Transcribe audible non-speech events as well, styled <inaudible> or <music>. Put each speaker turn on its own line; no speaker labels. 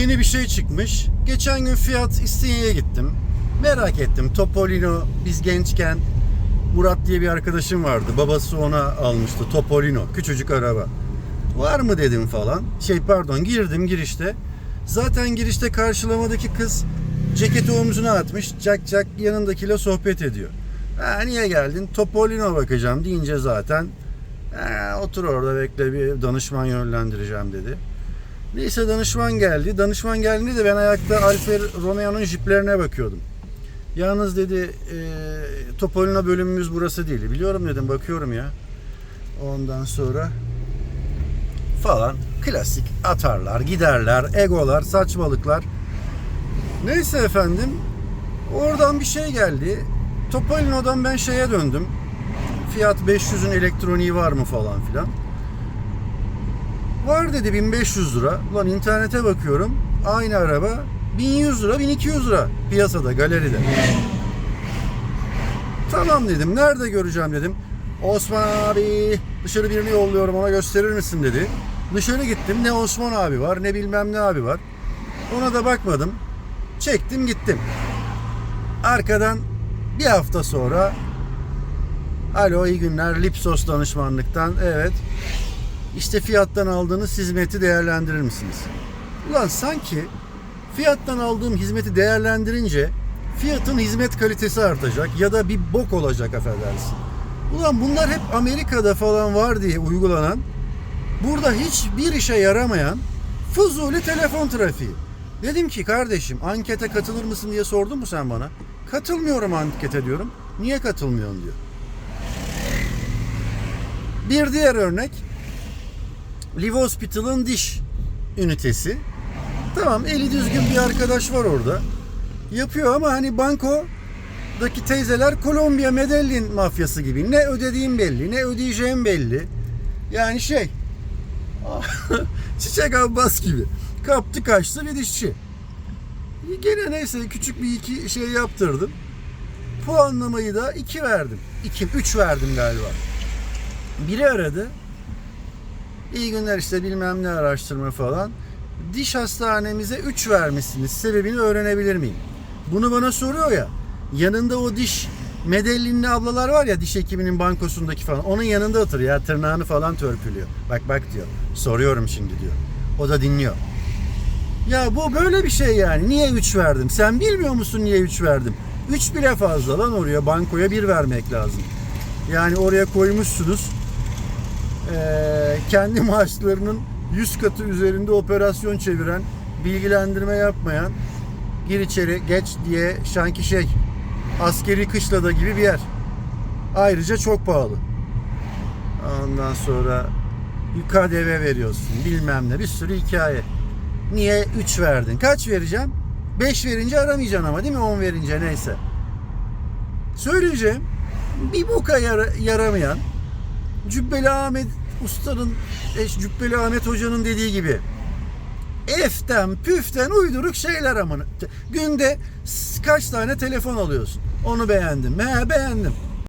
yeni bir şey çıkmış. Geçen gün Fiat İstinye'ye gittim. Merak ettim. Topolino biz gençken Murat diye bir arkadaşım vardı. Babası ona almıştı. Topolino. Küçücük araba. Var mı dedim falan. Şey pardon girdim girişte. Zaten girişte karşılamadaki kız ceketi omzuna atmış. Cak cak yanındakiyle sohbet ediyor. Ha, niye geldin? Topolino bakacağım deyince zaten ha, otur orada bekle bir danışman yönlendireceğim dedi. Neyse danışman geldi. Danışman geldiğinde de ben ayakta Alfa Romeo'nun jiplerine bakıyordum. Yalnız dedi e, Topolino bölümümüz burası değil. Biliyorum dedim bakıyorum ya. Ondan sonra falan klasik atarlar, giderler, egolar, saçmalıklar. Neyse efendim oradan bir şey geldi. Topolino'dan ben şeye döndüm. Fiat 500'ün elektroniği var mı falan filan. Var dedi 1500 lira. Ulan internete bakıyorum. Aynı araba 1100 lira 1200 lira piyasada galeride. Tamam dedim. Nerede göreceğim dedim. Osman abi dışarı birini yolluyorum ona gösterir misin dedi. Dışarı gittim. Ne Osman abi var ne bilmem ne abi var. Ona da bakmadım. Çektim gittim. Arkadan bir hafta sonra Alo iyi günler Lipsos danışmanlıktan evet işte fiyattan aldığınız hizmeti değerlendirir misiniz? Ulan sanki fiyattan aldığım hizmeti değerlendirince fiyatın hizmet kalitesi artacak ya da bir bok olacak affedersin. Ulan bunlar hep Amerika'da falan var diye uygulanan burada hiçbir işe yaramayan fuzuli telefon trafiği. Dedim ki kardeşim ankete katılır mısın diye sordun mu sen bana? Katılmıyorum ankete diyorum. Niye katılmıyorsun diyor. Bir diğer örnek Live Hospital'ın diş ünitesi. Tamam eli düzgün bir arkadaş var orada. Yapıyor ama hani bankodaki teyzeler Kolombiya Medellin mafyası gibi. Ne ödediğim belli, ne ödeyeceğim belli. Yani şey <laughs> Çiçek Abbas gibi. Kaptı kaçtı bir dişçi. Gene neyse küçük bir iki şey yaptırdım. Puanlamayı da iki verdim. İki, üç verdim galiba. Biri aradı. İyi günler işte bilmem ne araştırma falan. Diş hastanemize 3 vermişsiniz. Sebebini öğrenebilir miyim? Bunu bana soruyor ya. Yanında o diş Medellinli ablalar var ya diş hekiminin bankosundaki falan. Onun yanında otur ya tırnağını falan törpülüyor. Bak bak diyor. Soruyorum şimdi diyor. O da dinliyor. Ya bu böyle bir şey yani. Niye 3 verdim? Sen bilmiyor musun niye 3 verdim? 3 bile fazla lan oraya. Bankoya 1 vermek lazım. Yani oraya koymuşsunuz. Ee, kendi <laughs> maaşlarının 100 katı üzerinde operasyon çeviren, bilgilendirme yapmayan, gir içeri geç diye şanki şey askeri kışlada gibi bir yer. Ayrıca çok pahalı. Ondan sonra KDV veriyorsun bilmem ne bir sürü hikaye. Niye 3 verdin? Kaç vereceğim? 5 verince aramayacaksın ama değil mi? 10 verince neyse. Söyleyeceğim. Bir boka yara- yaramayan Cübbeli Ahmet Usta'nın e, Cübbeli Ahmet Hoca'nın dediği gibi eften püften uyduruk şeyler amına. Günde kaç tane telefon alıyorsun? Onu beğendim. He beğendim.